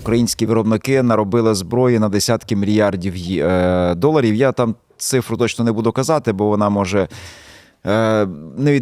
українські виробники наробили зброї на десятки мільярдів е, доларів. Я там цифру точно не буду казати, бо вона може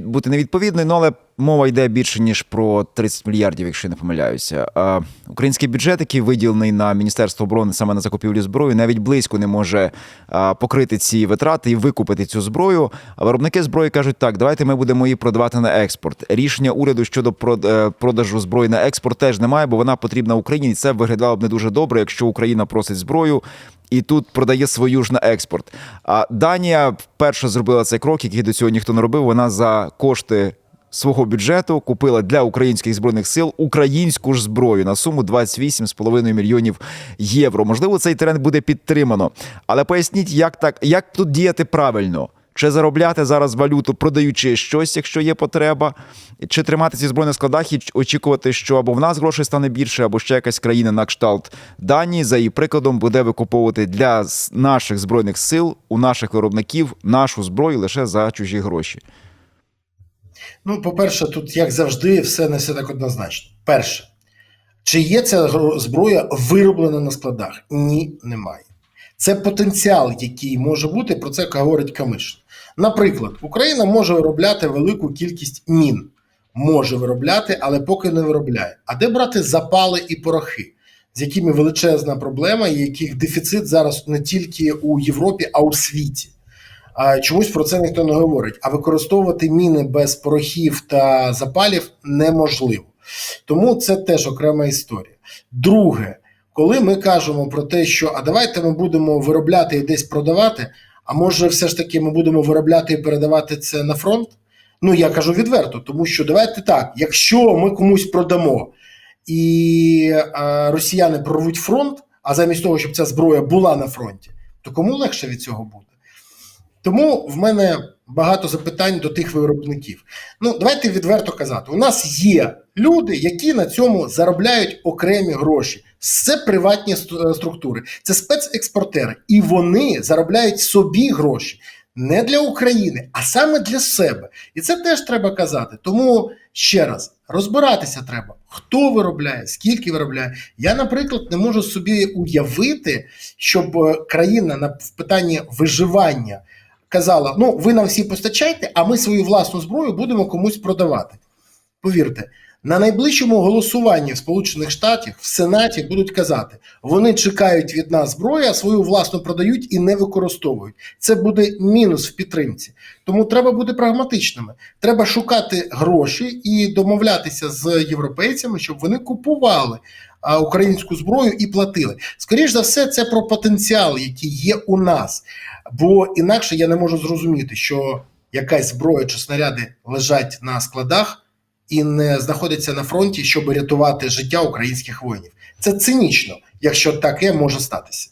бути невідповідною, ну, але мова йде більше ніж про 30 мільярдів, якщо я не помиляюся. А український бюджет, який виділений на Міністерство оборони саме на закупівлю зброї, навіть близько не може а, покрити ці витрати і викупити цю зброю. А виробники зброї кажуть, так, давайте ми будемо її продавати на експорт. Рішення уряду щодо прод- е, продажу зброї на експорт теж немає, бо вона потрібна Україні. І це виглядало б не дуже добре, якщо Україна просить зброю і тут продає свою ж на експорт. А Данія вперше зробила цей крок, який до цього ніхто не робив. Вона за кошти свого бюджету купила для українських збройних сил українську ж зброю на суму 28,5 мільйонів євро. Можливо, цей тренд буде підтримано. Але поясніть, як так, як тут діяти правильно? Чи заробляти зараз валюту, продаючи щось, якщо є потреба, чи тримати ці збройні складах і очікувати, що або в нас грошей стане більше, або ще якась країна на кшталт Данії, за її прикладом, буде викуповувати для наших збройних сил у наших виробників нашу зброю лише за чужі гроші. Ну, по-перше, тут, як завжди, все не все так однозначно. Перше, чи є ця зброя вироблена на складах? Ні, немає. Це потенціал, який може бути, про це говорить Камишин. Наприклад, Україна може виробляти велику кількість мін. Може виробляти, але поки не виробляє. А де брати запали і порохи, з якими величезна проблема, і яких дефіцит зараз не тільки у Європі, а у світі. Чомусь про це ніхто не говорить. А використовувати міни без порохів та запалів неможливо. Тому це теж окрема історія. Друге, коли ми кажемо про те, що а давайте ми будемо виробляти і десь продавати, а може, все ж таки ми будемо виробляти і передавати це на фронт? Ну я кажу відверто, тому що давайте так: якщо ми комусь продамо і а, росіяни прорвуть фронт, а замість того, щоб ця зброя була на фронті, то кому легше від цього буде? Тому в мене багато запитань до тих виробників. Ну, давайте відверто казати: у нас є люди, які на цьому заробляють окремі гроші. Це приватні е, структури, це спецекспортери, і вони заробляють собі гроші не для України, а саме для себе. І це теж треба казати. Тому ще раз розбиратися треба, хто виробляє, скільки виробляє. Я, наприклад, не можу собі уявити, щоб е, країна на в питанні виживання казала: ну, ви нам всі постачайте, а ми свою власну зброю будемо комусь продавати. Повірте, на найближчому голосуванні в Сполучених Штатах в Сенаті будуть казати, вони чекають від нас зброю, а свою власну продають і не використовують. Це буде мінус в підтримці. Тому треба бути прагматичними. Треба шукати гроші і домовлятися з європейцями, щоб вони купували українську зброю і платили. Скоріше за все, це про потенціал, який є у нас. Бо інакше я не можу зрозуміти, що якась зброя чи снаряди лежать на складах і не знаходяться на фронті, щоб рятувати життя українських воїнів. Це цинічно, якщо таке може статися.